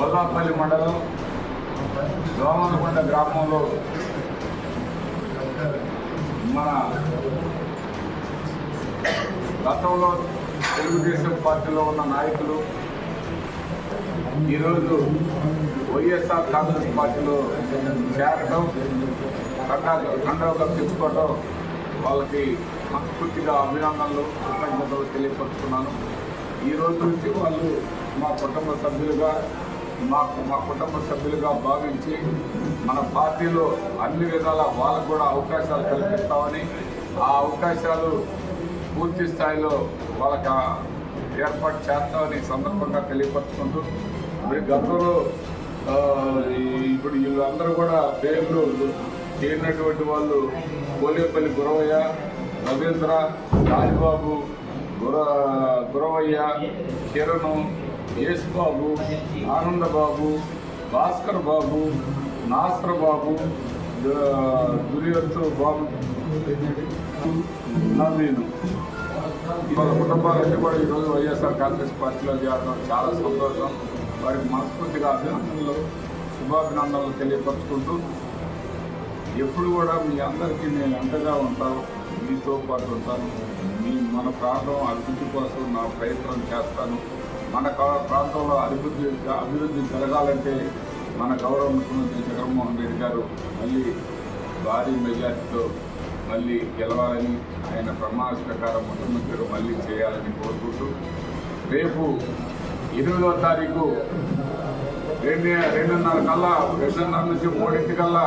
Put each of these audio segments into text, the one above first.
బొల్లాపల్లి మండలం దోమలకొండ గ్రామంలో మన గతంలో తెలుగుదేశం పార్టీలో ఉన్న నాయకులు ఈరోజు వైఎస్ఆర్ కాంగ్రెస్ పార్టీలో చేరటం కండా కండవ తెచ్చుకోవటం వాళ్ళకి మనస్ఫూర్తిగా అభినందనలు కృతజ్ఞతలు తెలియపరుచుకున్నాను. ఈ రోజు నుంచి వాళ్ళు మా కుటుంబ సభ్యులుగా మాకు మా కుటుంబ సభ్యులుగా భావించి మన పార్టీలో అన్ని విధాల వాళ్ళకు కూడా అవకాశాలు కల్పిస్తామని ఆ అవకాశాలు పూర్తి స్థాయిలో వాళ్ళకి ఏర్పాటు చేస్తామని సందర్భంగా తెలియపరుచుకుంటూ మరి గతంలో ఇప్పుడు వీళ్ళందరూ కూడా పేర్లు చేరినటువంటి వాళ్ళు కోలేపల్లి గురవయ్య రవీంద్ర రాజబాబు గుర గురవయ్య కిరణ్ యేసుబాబు ఆనందబాబు భాస్కర్ బాబు నాస్కర్ బాబు దు- దుర్యోత్తు బాబు. నవీను వాళ్ళ కుటుంబాలన్నీ కూడా ఈరోజు వైఎస్ఆర్ కాంగ్రెస్ పార్టీలో చేరడం చాలా సంతోషం. వారికి మనస్ఫూర్తిగా అభినందనలు శుభాభినందనలు తెలియపరుచుకుంటూ ఎప్పుడు కూడా మీ అందరికీ నేను అండగా ఉంటాను మీతో పాటు ఉంటాను. మీ మన ప్రాంతం అభివృద్ధి కోసం నా ప్రయత్నం చేస్తాను. మన ప్రాంతంలో అభివృద్ధి అభివృద్ధి జరగాలంటే మన గౌరవ ముఖ్యమంత్రి జగన్మోహన్ రెడ్డి గారు మళ్ళీ భారీ మెజార్టీతో మళ్ళీ గెలవాలని ఆయన ప్రమాణ ప్రకారం ముఖ్యమంత్రిగా మళ్ళీ చేయాలని కోరుకుంటూ రేపు ఎనిమిదో తారీఖు రెండు రెండున్నర కల్లా రెండున్నర నుంచి మూడింటి కల్లా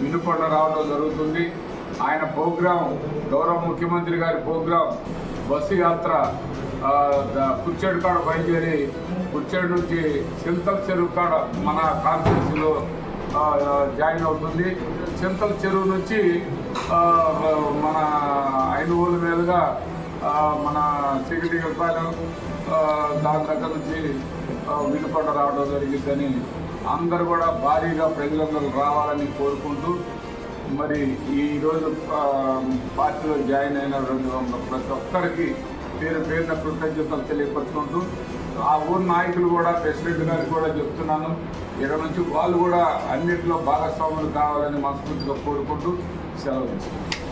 వినుకొండ రావడం జరుగుతుంది. ఆయన ప్రోగ్రాం గౌరవ ముఖ్యమంత్రి గారి ప్రోగ్రాం బస్సు యాత్ర కుచ్చేడు కాడ బయలుదేరి కుచ్చేడు నుంచి చింతల చెరువు కాడ మన కాన్స్టిట్యూన్సీలో జాయిన్ అవుతుంది. చింతల చెరువు నుంచి మన ఐదుగుల మీదుగా మన సిగిటి రూపాయలు దాని దగ్గర నుంచి ఆ, వినుకొండ రావడం జరిగిందని అందరూ కూడా భారీగా ప్రజలందరూ రావాలని కోరుకుంటూ మరి ఈరోజు పార్టీలో జాయిన్ అయిన రెండు ప్రతి ఒక్కరికి పేరు పేరున కృతజ్ఞతలు తెలియపరుచుకుంటూ ఆ ఊరు నాయకులు కూడా ప్రెసిడెంట్ గారికి కూడా చెప్తున్నాను. ఇక్కడ నుంచి వాళ్ళు కూడా అన్నింటిలో భాగస్వాములు కావాలని మనస్ఫూర్తిగా కోరుకుంటూ సెలవు తీసుకుంటాను